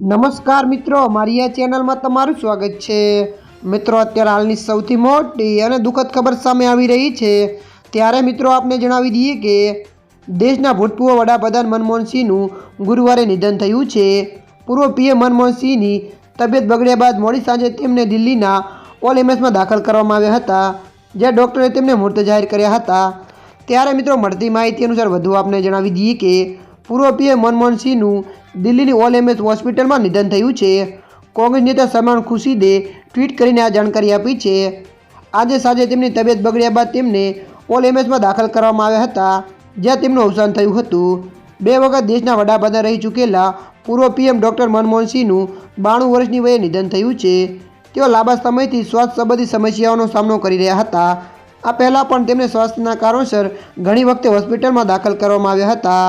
નમસ્કાર મિત્રો, મારી આ ચેનલમાં તમારું સ્વાગત છે. મિત્રો, અત્યારે હાલની સૌથી મોટી અને દુઃખદ ખબર સામે આવી રહી છે. ત્યારે મિત્રો, આપને જણાવી દઈએ કે દેશના ભૂતપૂર્વ વડાપ્રધાન મનમોહનસિંહનું ગુરુવારે નિધન થયું છે. પૂર્વ પીએમ મનમોહનસિંહની તબિયત બગડ્યા બાદ મોડી સાંજે તેમને દિલ્હીના ઓલ એમએસમાં દાખલ કરવામાં આવ્યા હતા, જ્યાં ડૉક્ટરે તેમને મૃત જાહેર કર્યા હતા. ત્યારે મિત્રો, મળતી માહિતી અનુસાર વધુ આપને જણાવી દઈએ કે પૂર્વ પીએમ મનમોહન સિંહનું દિલ્હીની ઓલ એમએસ હોસ્પિટલમાં નિધન થયું છે. કોંગ્રેસ નેતા સલમાન ખુશીદે ટ્વીટ કરીને આ જાણકારી આપી છે. આજે સાંજે તેમની તબિયત બગડ્યા બાદ તેમને ઓલ એમએસમાં દાખલ કરવામાં આવ્યા હતા, જ્યાં તેમનું અવસાન થયું હતું. બે વખત દેશના વડાપ્રધાન રહી ચૂકેલા પૂર્વ પીએમ ડૉક્ટર મનમોહન સિંહનું બાણું વર્ષની વયે નિધન થયું છે. તેઓ લાંબા સમયથી શ્વાસ સંબંધી સમસ્યાઓનો સામનો કરી રહ્યા હતા. આ પહેલાં પણ તેમને સ્વાસ્થ્યના કારણોસર ઘણી વખતે હોસ્પિટલમાં દાખલ કરવામાં આવ્યા હતા.